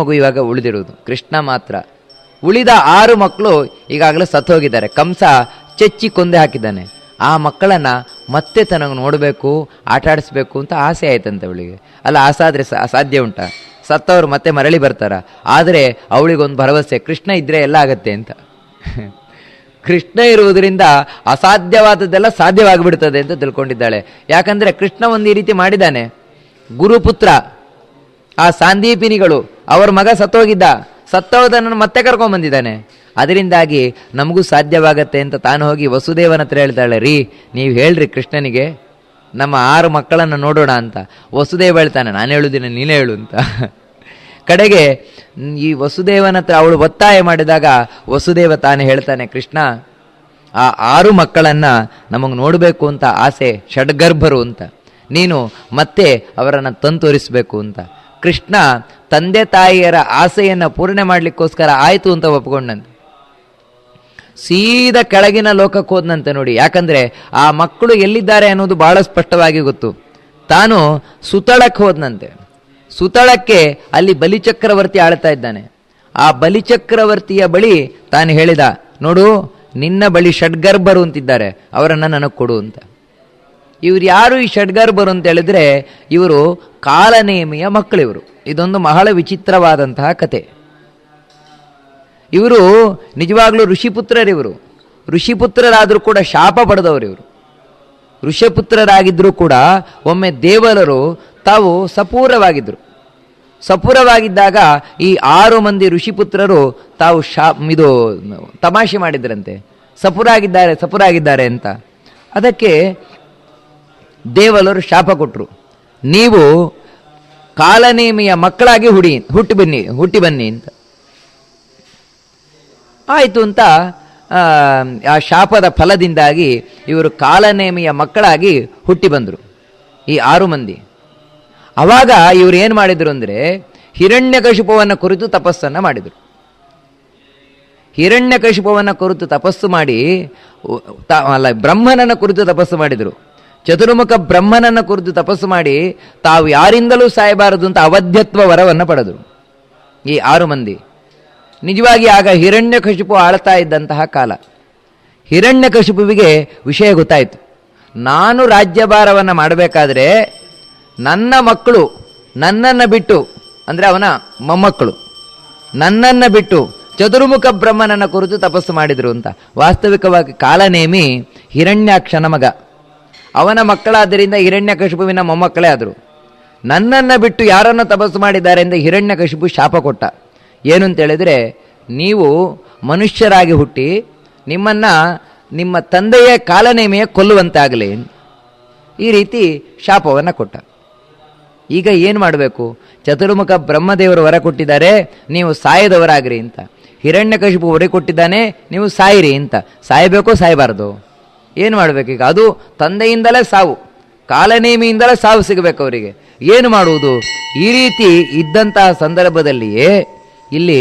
ಮಗು ಇವಾಗ ಉಳಿದಿರುವುದು. ಕೃಷ್ಣ ಮಾತ್ರ. ಉಳಿದ ಆರು ಮಕ್ಕಳು ಈಗಾಗಲೇ ಸತ್ತೋಗಿದ್ದಾರೆ ಕಂಸ ಚೆಚ್ಚಿ ಕೊಂದೆ ಹಾಕಿದ್ದಾನೆ. ಆ ಮಕ್ಕಳನ್ನು ಮತ್ತೆ ತನಗೆ ನೋಡಬೇಕು, ಆಟ ಆಡಿಸ್ಬೇಕು ಅಂತ ಆಸೆ ಆಯ್ತಂತೆ ಅವಳಿಗೆ. ಅಲ್ಲ, ಆಸಾದ್ರೆ ಸಾಧ್ಯ ಉಂಟಾ? ಸತ್ತವರು ಮತ್ತೆ ಮರಳಿ ಬರ್ತಾರ. ಆದರೆ ಅವಳಿಗೊಂದು ಭರವಸೆ, ಕೃಷ್ಣ ಇದ್ರೆ ಎಲ್ಲ ಆಗತ್ತೆ ಅಂತ. ಕೃಷ್ಣ ಇರುವುದರಿಂದ ಅಸಾಧ್ಯವಾದದ್ದೆಲ್ಲ ಸಾಧ್ಯವಾಗಿಬಿಡ್ತದೆ ಅಂತ ತಿಳ್ಕೊಂಡಿದ್ದಾಳೆ. ಯಾಕಂದರೆ ಕೃಷ್ಣ ಒಂದು ಈ ರೀತಿ ಮಾಡಿದ್ದಾನೆ. ಗುರುಪುತ್ರ ಆ ಸಾಂದೀಪಿನಿಗಳು, ಅವರ ಮಗ ಸತ್ತೋಗಿದ್ದ ಸತ್ತೋದನ್ನು ಮತ್ತೆ ಕರ್ಕೊಂಬಂದಿದ್ದಾನೆ ಅದರಿಂದಾಗಿ ನಮಗೂ ಸಾಧ್ಯವಾಗತ್ತೆ ಅಂತ ತಾನು ಹೋಗಿ ವಸುದೇವನ ಹತ್ರ ಹೇಳ್ತಾಳೆ, ರೀ, ನೀವು ಹೇಳ್ರಿ ಕೃಷ್ಣನಿಗೆ, ನಮ್ಮ ಆರು ಮಕ್ಕಳನ್ನು ನೋಡೋಣ ಅಂತ. ವಸುದೇವ ಹೇಳ್ತಾನೆ, ನಾನು ಹೇಳುದಿನ ನೀನೇ ಹೇಳು ಅಂತ. ಕಡೆಗೆ, ಈ ವಸುದೇವನ ಹತ್ರ ಅವಳು ಒತ್ತಾಯ ಮಾಡಿದಾಗ ವಸುದೇವ ತಾನೇ ಹೇಳ್ತಾನೆ, ಕೃಷ್ಣ, ಆ ಆರು ಮಕ್ಕಳನ್ನ ನಮಗೆ ನೋಡಬೇಕು ಅಂತ ಆಸೆ, ಷಡ್ಗರ್ಭರು ಅಂತ. ನೀನು ಮತ್ತೆ ಅವರನ್ನು ತಂತೋರಿಸಬೇಕು ಅಂತ. ಕೃಷ್ಣ ತಂದೆ ತಾಯಿಯರ ಆಸೆಯನ್ನು ಪೂರ್ಣೆ ಮಾಡಲಿಕ್ಕೋಸ್ಕರ ಆಯಿತು ಅಂತ ಒಪ್ಕೊಂಡಂತೆ. ಸೀದಾ ಕೆಳಗಿನ ಲೋಕಕ್ಕೆ ಹೋದ್ನಂತೆ ನೋಡಿ. ಯಾಕಂದರೆ ಆ ಮಕ್ಕಳು ಎಲ್ಲಿದ್ದಾರೆ ಅನ್ನೋದು ಬಹಳ ಸ್ಪಷ್ಟವಾಗಿ ಗೊತ್ತು. ತಾನು ಸುತಳಕ್ಕೆ ಹೋದನಂತೆ. ಸುತಳಕ್ಕೆ ಅಲ್ಲಿ ಬಲಿಚಕ್ರವರ್ತಿ ಆಳ್ತಾ ಇದ್ದಾನೆ. ಆ ಬಲಿಚಕ್ರವರ್ತಿಯ ಬಳಿ ತಾನು ಹೇಳಿದ, ನೋಡು, ನಿನ್ನ ಬಳಿ ಷಡ್ಗರ್ಭರು ಅಂತಿದ್ದಾರೆ. ಅವರನ್ನು ನನಗೆ ಕೊಡು ಅಂತ. ಇವ್ರು ಯಾರು ಈ ಷಡ್ಗರ್ಭರು ಅಂತ ಹೇಳಿದ್ರೆ ಇವರು ಕಾಲನೇಮಿಯ ಮಕ್ಕಳಿವರು. ಇದೊಂದು ಬಹಳ ವಿಚಿತ್ರವಾದಂತಹ ಕತೆ. ಇವರು ನಿಜವಾಗ್ಲೂ ಋಷಿಪುತ್ರರಿವರು. ಋಷಿಪುತ್ರರಾದರೂ ಕೂಡ ಶಾಪ ಪಡೆದವರು ಇವರು ಋಷಪುತ್ರರಾಗಿದ್ದರೂ ಕೂಡ ಒಮ್ಮೆ ದೇವರರು ತಾವು ಸಪೂರವಾಗಿದ್ದರು ಸಪೂರವಾಗಿದ್ದಾಗ ಈ ಆರು ಮಂದಿ ಋಷಿಪುತ್ರರು ತಾವು ಶಾ ಇದು ತಮಾಷೆ ಮಾಡಿದ್ರಂತೆ. ಸಪುರಾಗಿದ್ದಾರೆ ಸಪುರಾಗಿದ್ದಾರೆ ಅಂತ. ಅದಕ್ಕೆ ದೇವಲರು ಶಾಪ ಕೊಟ್ಟರು ನೀವು ಕಾಲನೇಮಿಯ ಮಕ್ಕಳಾಗಿ ಹುಡಿ ಹುಟ್ಟಿ ಬನ್ನಿ ಹುಟ್ಟಿ ಬನ್ನಿ ಅಂತ. ಆಯಿತು ಅಂತ ಆ, ಶಾಪದ ಫಲದಿಂದಾಗಿ ಇವರು ಕಾಲನೇಮಿಯ ಮಕ್ಕಳಾಗಿ ಹುಟ್ಟಿ ಬಂದರು. ಈ ಆರು ಮಂದಿ. ಅವಾಗ ಇವರು ಏನು ಮಾಡಿದರು ಅಂದರೆ ಹಿರಣ್ಯಕಶಿಪವನ್ನು ಕುರಿತು ತಪಸ್ಸನ್ನು ಮಾಡಿದರು. ಹಿರಣ್ಯಕಶಿಪವನ್ನು ಕುರಿತು ತಪಸ್ಸು ಮಾಡಿ ಅಲ್ಲ ಬ್ರಹ್ಮನನ್ನು ಕುರಿತು ತಪಸ್ಸು ಮಾಡಿದರು. ಚತುರ್ಮುಖ ಬ್ರಹ್ಮನನ್ನು ಕುರಿತು ತಪಸ್ಸು ಮಾಡಿ ತಾವು ಯಾರಿಂದಲೂ ಸಾಯಬಾರದು ಅಂತ ಅವಧ್ಯತ್ವ ವರವನ್ನು ಪಡೆದರು. ಈ ಆರು ಮಂದಿ. ನಿಜವಾಗಿ ಆಗ ಹಿರಣ್ಯ ಕಶಿಪು ಆಳ್ತಾ ಇದ್ದಂತಹ ಕಾಲ. ಹಿರಣ್ಯ ಕಶಿಪುವಿಗೆ ವಿಷಯ ಗೊತ್ತಾಯಿತು. ನಾನು ರಾಜ್ಯಭಾರವನ್ನು ಮಾಡಬೇಕಾದ್ರೆ ನನ್ನ ಮಕ್ಕಳು ನನ್ನನ್ನು ಬಿಟ್ಟು, ಅಂದರೆ ಅವನ ಮೊಮ್ಮಕ್ಕಳು, ನನ್ನನ್ನು ಬಿಟ್ಟು ಚತುರ್ಮುಖ ಬ್ರಹ್ಮನನ್ನು ಕುರಿತು ತಪಸ್ಸು ಮಾಡಿದರು ಅಂತ. ವಾಸ್ತವಿಕವಾಗಿ ಕಾಲನೇಮಿ ಹಿರಣ್ಯಾಕ್ಷನ ಮಗ. ಅವನ ಮಕ್ಕಳಾದ್ದರಿಂದ ಹಿರಣ್ಯಕಶಿಪುವಿನ ಮೊಮ್ಮಕ್ಕಳೇ ಆದರು. ನನ್ನನ್ನು ಬಿಟ್ಟು ಯಾರನ್ನು ತಪಸ್ಸು ಮಾಡಿದ್ದಾರೆ ಎಂದು ಹಿರಣ್ಯಕಶಿಪು ಶಾಪ ಕೊಟ್ಟ. ಏನು ಅಂತ ಹೇಳಿದ್ರೆ, ನೀವು ಮನುಷ್ಯರಾಗಿ ಹುಟ್ಟಿ ನಿಮ್ಮನ್ನು ನಿಮ್ಮ ತಂದೆಯ ಕಾಲನೇಮೆಯ ಕೊಲ್ಲುವಂತಾಗಲಿ ಈ ರೀತಿ ಶಾಪವನ್ನು ಕೊಟ್ಟ. ಈಗ ಏನು ಮಾಡಬೇಕು? ಚತುರ್ಮುಖ ಬ್ರಹ್ಮದೇವರು ವರ ಕೊಟ್ಟಿದ್ದಾರೆ, ನೀವು ಸಾಯದವರಾಗ್ರಿ ಅಂತ. ಹಿರಣ್ಯಕಶಿಪು ಹೊರೆ ಕೊಟ್ಟಿದ್ದಾನೆ, ನೀವು ಸಾಯಿರಿ ಅಂತ. ಸಾಯಬೇಕೋ ಸಾಯಬಾರ್ದು? ಏನು ಮಾಡಬೇಕು ಈಗ? ಅದು ತಂದೆಯಿಂದಲೇ ಸಾವು, ಕಾಲನೇಮಿಯಿಂದಲೇ ಸಾವು ಸಿಗಬೇಕು ಅವರಿಗೆ. ಏನು ಮಾಡುವುದು? ಈ ರೀತಿ ಇದ್ದಂತಹ ಸಂದರ್ಭದಲ್ಲಿಯೇ ಇಲ್ಲಿ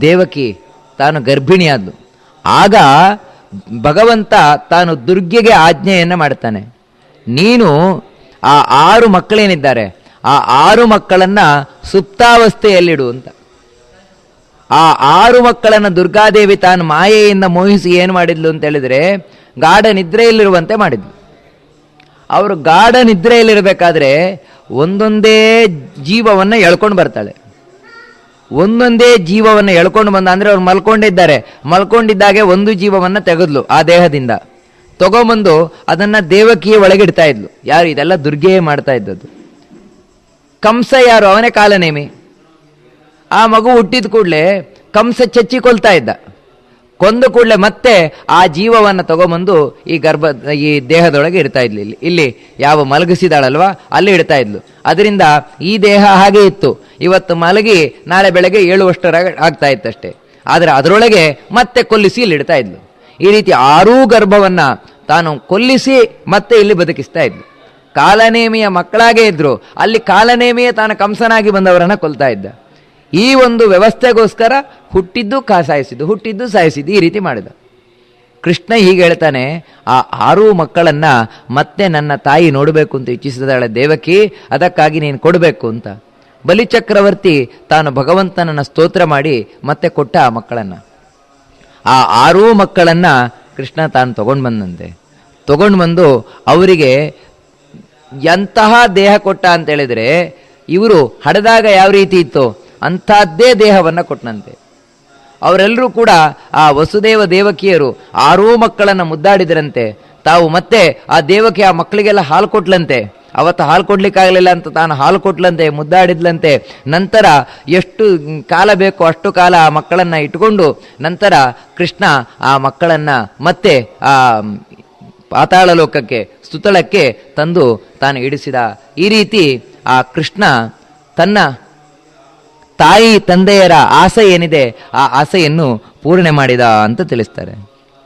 ದೇವಕಿ ತಾನು ಗರ್ಭಿಣಿಯಾದ್ದು ಆಗ ಭಗವಂತ ತಾನು ದುರ್ಗೆಗೆ ಆಜ್ಞೆಯನ್ನು ಮಾಡ್ತಾನೆ. ನೀನು ಆ ಆರು ಮಕ್ಕಳೇನಿದ್ದಾರೆ, ಆ ಆರು ಮಕ್ಕಳನ್ನು ಸುಪ್ತಾವಸ್ಥೆಯಲ್ಲಿಡು ಅಂತ. ಆ ಆರು ಮಕ್ಕಳನ್ನು ದುರ್ಗಾದೇವಿ ತಾನು ಮಾಯೆಯಿಂದ ಮೋಹಿಸಿ ಏನು ಮಾಡಿದ್ಲು ಅಂತ ಹೇಳಿದ್ರೆ ಗಾಢ ನಿದ್ರೆಯಲ್ಲಿರುವಂತೆ ಮಾಡಿದ್ಲು ಅವರು ಗಾಢ ನಿದ್ರೆಯಲ್ಲಿರಬೇಕಾದ್ರೆ ಒಂದೊಂದೇ ಜೀವವನ್ನು ಎಳ್ಕೊಂಡು ಬರ್ತಾಳೆ. ಒಂದೊಂದೇ ಜೀವವನ್ನು ಎಳ್ಕೊಂಡು ಬಂದ ಅಂದರೆ ಅವ್ರು ಮಲ್ಕೊಂಡಿದ್ದಾರೆ. ಮಲ್ಕೊಂಡಿದ್ದಾಗೆ ಒಂದು ಜೀವವನ್ನು ತೆಗೆದ್ಲು ಆ ದೇಹದಿಂದ. ತಗೊಂಬಂದು ಅದನ್ನು ದೇವಕಿಯ ಒಳಗಿಡ್ತಾ ಇದ್ಲು. ಯಾರು ಇದೆಲ್ಲ ದುರ್ಗೆಯೇ ಮಾಡ್ತಾ ಇದ್ದದ್ದು. ಕಂಸ ಯಾರು? ಅವನೇ ಕಾಲನೇಮಿ. ಆ ಮಗು ಹುಟ್ಟಿದ ಕೂಡಲೇ ಕಂಸ ಚಚ್ಚಿಕೊಳ್ತಾ ಇದ್ದ. ಕೊಂದ ಕೂಡಲೇ ಮತ್ತೆ ಆ ಜೀವವನ್ನು ತಗೊಂಬಂದು ಈ ಗರ್ಭ, ಈ ದೇಹದೊಳಗೆ ಇಡ್ತಾ ಇದ್ಲು ಇಲ್ಲಿ. ಇಲ್ಲಿ ಯಾವ ಮಲಗಿಸಿದಾಳಲ್ವಾ? ಅಲ್ಲಿ ಇಡ್ತಾ ಇದ್ಲು. ಅದರಿಂದ ಈ ದೇಹ ಹಾಗೆ ಇತ್ತು. ಇವತ್ತು ಮಲಗಿ ನಾಳೆ ಬೆಳಗ್ಗೆ ಏಳುವಷ್ಟರ ಆಗ್ತಾ ಇತ್ತಷ್ಟೇ. ಆದರೆ ಅದರೊಳಗೆ ಮತ್ತೆ ಕೊಲ್ಲಿಸಿ ಇಲ್ಲಿ ಇಡ್ತಾ ಇದ್ಲು. ಈ ರೀತಿ ಆರೂ ಗರ್ಭವನ್ನು ತಾನು ಕೊಲ್ಲಿಸಿ ಮತ್ತೆ ಇಲ್ಲಿ ಬದುಕಿಸ್ತಾ ಇದ್ಲು. ಕಾಲನೇಮಿಯ ಮಕ್ಕಳಾಗೇ ಇದ್ರು. ಅಲ್ಲಿ ಕಾಲನೇಮಿಯೇ ತಾನು ಕಂಸನಾಗಿ ಬಂದವರನ್ನು ಕೊಲ್ತಾ ಇದ್ದ. ಈ ಒಂದು ವ್ಯವಸ್ಥೆಗೋಸ್ಕರ ಹುಟ್ಟಿದ್ದು ಕಾ ಸಾಯಿಸಿದ್ದು ಹುಟ್ಟಿದ್ದು ಸಾಯಿಸಿದ್ದು ಈ ರೀತಿ ಮಾಡಿದ. ಕೃಷ್ಣ ಹೀಗೆ ಹೇಳ್ತಾನೆ, ಆ ಆರು ಮಕ್ಕಳನ್ನ ಮತ್ತೆ ನನ್ನ ತಾಯಿ ನೋಡಬೇಕು ಅಂತ ಇಚ್ಛಿಸಿದಾಳೆ, ದೇವಕಿ, ಅದಕ್ಕಾಗಿ ನೀನು ಕೊಡಬೇಕು ಅಂತ. ಬಲಿಚಕ್ರವರ್ತಿ ತಾನು ಭಗವಂತನನ್ನ ಸ್ತೋತ್ರ ಮಾಡಿ ಮತ್ತೆ ಕೊಟ್ಟ ಆ ಮಕ್ಕಳನ್ನು. ಆ ಆರೂ ಮಕ್ಕಳನ್ನು ಕೃಷ್ಣ ತಾನು ತಗೊಂಡು ಬಂದಂತೆ. ತಗೊಂಡು ಬಂದು ಅವರಿಗೆ ಎಂತಹ ದೇಹ ಕೊಟ್ಟ ಅಂತೇಳಿದರೆ ಇವರು ಹಡೆದಾಗ ಯಾವ ರೀತಿ ಇತ್ತು? ಅಂಥದ್ದೇ ದೇಹವನ್ನು ಕೊಟ್ಟನಂತೆ ಅವರೆಲ್ಲರೂ ಕೂಡ ಆ ವಸುದೇವ ದೇವಕಿಯರು ಆರೂ ಮಕ್ಕಳನ್ನು ಮುದ್ದಾಡಿದರಂತೆ. ತಾವು ಮತ್ತೆ ಆ ದೇವಕಿ ಆ ಮಕ್ಕಳಿಗೆಲ್ಲ ಹಾಲು ಕೊಟ್ಲಂತೆ. ಅವತ್ತು ಹಾಲು ಕೊಡ್ಲಿಕ್ಕಾಗಲಿಲ್ಲ ಅಂತ ತಾನು ಹಾಲು ಕೊಟ್ಲಂತೆ, ಮುದ್ದಾಡಿದ್ಲಂತೆ. ನಂತರ ಎಷ್ಟು ಕಾಲ ಬೇಕೋ ಅಷ್ಟು ಕಾಲ ಆ ಮಕ್ಕಳನ್ನು ಇಟ್ಕೊಂಡು ನಂತರ ಕೃಷ್ಣ ಆ ಮಕ್ಕಳನ್ನು ಮತ್ತೆ ಆ ಪಾತಾಳ ಲೋಕಕ್ಕೆ, ಸುತಳಕ್ಕೆ ತಂದು ತಾನು ಇಡಿಸಿದ. ಈ ರೀತಿ ಆ ಕೃಷ್ಣ ತನ್ನ ತಾಯಿ ತಂದೆಯರ ಆಸೆ ಏನಿದೆ ಆ ಆಸೆಯನ್ನು ಪೂರ್ಣೆ ಮಾಡಿದ ಅಂತ ತಿಳಿಸ್ತಾರೆ.